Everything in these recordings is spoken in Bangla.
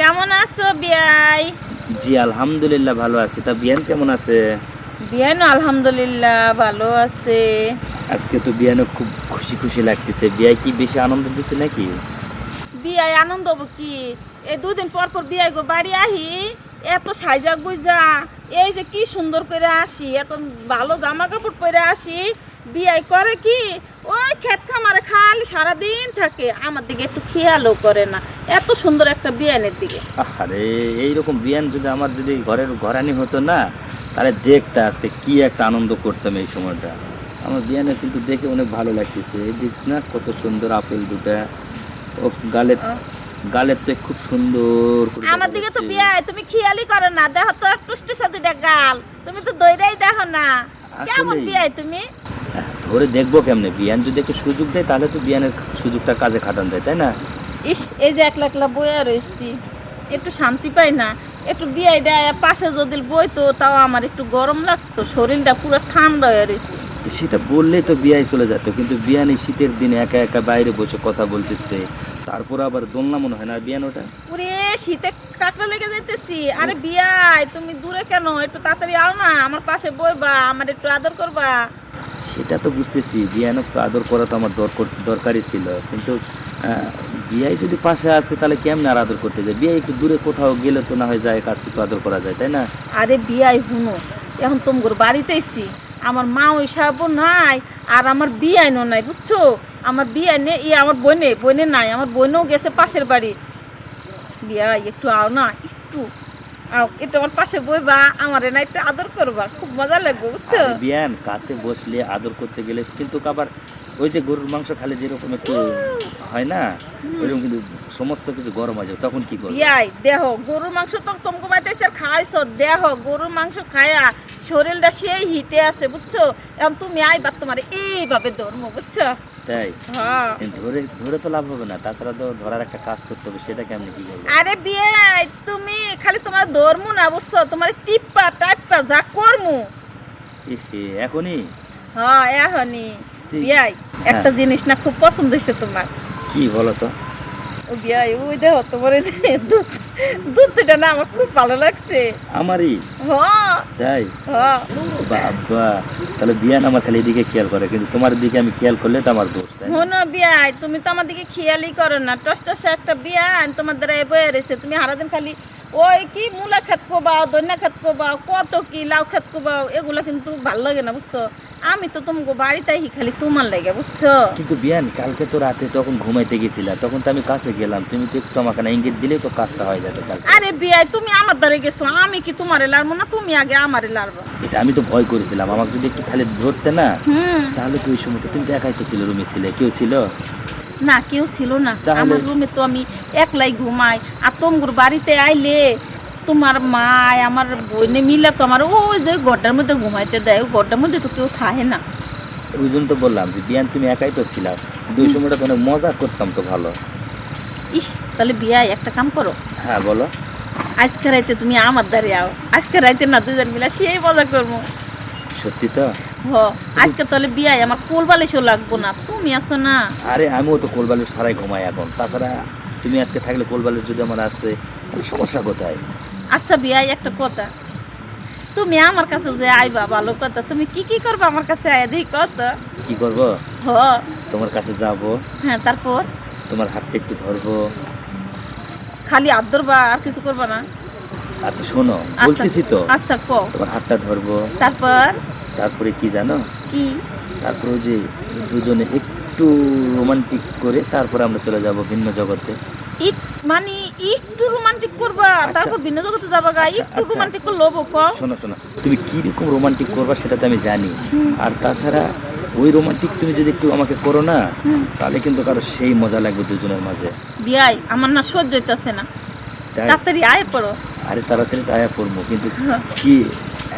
কেমন আছো বিয়াই? জি আলহামদুলিল্লাহ ভালো আছি। তা বিয়ান কেমন আছে? বিয়ানো আলহামদুলিল্লাহ ভালো আছে। আজকে তো বিয়ানও খুব খুশি খুশি লাগতেছে। বিয়াই কি বেশি আনন্দ দিচ্ছে নাকি? বিয়াই আনন্দ হব কি? এই দুদিন পর পর বিয়াই গো বাড়ি আহি এত সাজা গুজা এই যে কি সুন্দর করে আসি এত ভালো জামা কাপড় পরে আসি বিয়াই করে কি? ওই ক্ষেত খামারে খালি সারাদিন থাকে। আমার দিকে একটু খেয়ালও করে না। এত সুন্দর একটা বিয়ানের দিকে। আরে এইরকম বিয়ান যদি আমার যদি ঘরের ঘরানি হতো না তাহলে দেখতে আজকে কি একটা আনন্দ করতাম এই সময়টা। আমার বিয়ানে কিন্তু দেখে অনেক ভালো লাগতেছে। এই দিক না কত সুন্দর আপেল দুটা। ও গালের আহ। গালের তো খুব সুন্দর আমার দিকে তো। বিয়াই তুমি খেয়ালই করো না। দেখো তো টুষ্টু সাথে গাল। তুমি তো দইরাই দেখো না। কেমন। বিয়াই তুমি? ধরে দেখব কেমনে? বিয়ান যদি একটু সুযোগ দেয় তাহলে তো বিয়ানের সুযোগটা কাজে খাটানো যায় তাই না? ইস এই যে একলা একলা বইয়া রয়েছি একটু শান্তি পাই না। একটু বিয়াই বিয়াইটা পাশে যদি বইতো তাও আমার একটু গরম লাগতো শরীরটা পুরো ঠান্ডা হয়ে রয়েছে সেটা বললেই তো বিয়াই চলে যেত কিন্তু বিয়ানি শীতের দিনে একা একা বাইরে বসে কথা বলতেছে। তারপর আবার দোলনা মনে হয় না বিয়ান ওটা? ওরে শীতে কাকড়া লেগে যাইতেছি। আরে বিয়াই তুমি দূরে কেন? একটু তাড়াতাড়ি আও না আমার পাশে বইবা আমার একটু আদর করবা। সেটা তো বুঝতেছি। বিয়ানও তো আদর করা তো আমার দরকার, দরকারই ছিল। কিন্তু বিয়াই যদি পাশে আছে, তাহলে কেমনে আর আদর করতে যায়? বিয়াই একটু দূরে কোথাও গেলে তো না হয় যায় কাছে একটু আদর করা যায়, তাই না? আরে বিয়াই, হুনো, এখন তোমার বাড়িতে এসি আমার মা ওই সাহেবও নাই, আর আমার বিয়াইনও নাই, বুঝছ? আমার বিয়াইনে ই আমার বোনে বোনে নাই, আমার বোনও গেছে পাশের বাড়ি। বিয়াই, একটু আও না, একটু। একটু আমার পাশে বইবা আমার না একটু আদর করবা খুব মজা লাগবে বুঝছ? বিয়ান কাছে বসলে আদর করতে গেলে কিন্তু আবার ওই যে গরুর মাংস খালে যেরকম একটু হয় না ওইরকম কিন্তু সমস্ত কিছু গরম যায় তখন কি করবে? ইয়াই দেহ গরুর মাংস তো তোমাকে বাইতেছে আর খাইছো দেহ গরুর মাংস খায়া শরীরটা সেই হিটে আছে বুঝছ? এখন তুমি আইবা তোমার এইভাবে ধর্ম বুঝছ? তাই? হ্যাঁ। ধরে ধরে তো লাভ হবে না তাছাড়া তো ধরার একটা কাজ করতে হবে সেটা কেমনি কি করব? আরে বিয়ে তুমি খালি তোমার ধর্মু না বুঝছ? তোমার টিপ্পা টাইপ্পা যা করমু। এখনই? হ্যাঁ এখনই। ঠিক। বিয়াই একটা জিনিস না খুব পছন্দ হয়েছে তোমার। কি বলো তো? ও বিয়াই ওই দেখো তোমার দুধ দুধ দুটা না আমার খুব ভালো লাগছে। আমারই? হ্যাঁ তাই? হ্যাঁ বাবা তাহলে বিয়ান আমার খালি এদিকে খেয়াল করে কিন্তু তোমার দিকে আমি খেয়াল করলে তো আমার দোষ তাই না? বিয়াই তুমি তো আমার দিকে খেয়ালই করো না। টস টসে একটা বিয়ান তোমার দ্বারা এ বয়ে রয়েছে তুমি সারাদিন খালি ওই কি মূলা খেত কোবাও দন্যা খেত কোবাও কত কি লাউ খেত কোবাও এগুলো কিন্তু ভালো লাগে না বুঝছ? আমি তো তোমাকে বাড়িতে আহি খালি তোমার লাগে বুঝছ? কিন্তু বিয়ান কালকে তো রাতে তখন ঘুমাইতে গেছিলা তখন তো আমি কাছে গেলাম তুমি তো একটু আমাকে না ইঙ্গিত দিলেই তো কাজটা হয়ে যেত কালকে। আরে বিয়াই তুমি আমার দ্বারা গেছো আমি কি তোমারে লাড়বো না তুমি আগে আমারে লাড়বো এটা আমি তো ভয় করেছিলাম আমাকে যদি একটু খালি ধরতে না হুম। তাহলে তো ওই সময় তো তুমি তো একাই তো ছিল রুমে ছিলে কেউ ছিল? না কেউ ছিল না। আমার রুমে তো আমি একলাই ঘুমাই আর তোমার বাড়িতে আইলে তোমার মা আমার বইনে মিলে তো আমার ওই যে ঘরটার মধ্যে ঘুমাইতে দেয় ওই ঘরটার মধ্যে তো কেউ থাকে না। ওই জন্য তো বললাম যে বিয়ান তুমি একাই তো ছিলা। দুই সময়টা তো অনেক মজা করতাম তো ভালো। ইস তাহলে বিয়াই একটা কাম করো। হ্যাঁ বলো। আজকে রাইতে তুমি আমার দ্বারে আও। আজকে রাইতে না দুজন মিলা সেই মজা করব। সত্যি তো? হ আজকে তাহলে বিয়াই আমার কোল বালিশও লাগবো না। তুমি আসো না। আরে আমিও তো কোলবালিশ ছাড়াই ঘুমাই এখন। তাছাড়া তুমি আজকে থাকলে কোলবালিশ যদি আমার আসে সমস্যা কোথায়? আচ্ছা বিয়াই একটা কথা। তুমি আমার কাছে যে আইবা ভালো কথা তুমি কি কি করবা আমার কাছে আয় দেখি কত কি করব? হ। তোমার কাছে যাব। হ্যাঁ তারপর? তোমার হাতটা একটু ধরবো। খালি আদর বা আর কিছু করবা না? আচ্ছা শোনো আচ্ছা। বলতেছি তো। আচ্ছা কও তোমার হাতটা ধরবো। তারপর? তারপরে কি জানো? কি? তারপরে যে দুজনে একটু রোমান্টিক করে তারপরে আমরা চলে যাব ভিন্ন জগতে। মানে একটু রোমান্টিক করবা আচ্ছা। তারপর ভিন্ন জগতে যাবা গা আচ্ছা, একটু আচ্ছা। রোমান্টিক করলে হব শোনো শোনো তুমি কীরকম রোমান্টিক করবা সেটা তো আমি জানি। আর তাছাড়া ওই রোমান্টিক তুমি যদি একটু আমাকে করো না তাহলে কিন্তু কারও সেই মজা লাগবে দুজনের মাঝে। বিয়াই আমার না সহ্য হইতাছে না। তাড়াতাড়ি আয় পড়ো। আরে তাড়াতাড়ি তায়া পড়ব কিন্তু হ্যাঁ। কি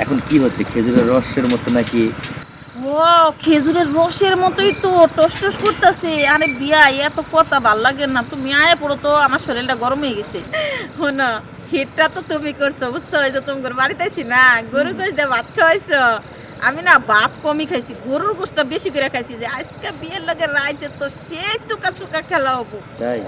এখন কি হচ্ছে খেজুরের রসের মতো নাকি ও খেজুরের রসের মতোই তো, টস টস করতেছে। আরে বিয়াই, এত কথা ভালো লাগে না। তুমি আয় পড়ো তো, আমার শরীরটা গরম হয়ে গেছে। শোনো হিটটা তো তুমি করছ, বুঝছ? ওই যে তোমার বাড়িতে আছি না গরু গোশ দিয়ে ভাত খাওয়াইছো। আমি না ভাত কমই খাইছি, গরুর গোশটা বেশি করে খাইছি যে, আজকে বিয়ের লগে রাইতে তো সে চুকা চুকা খেলা হব। তাই?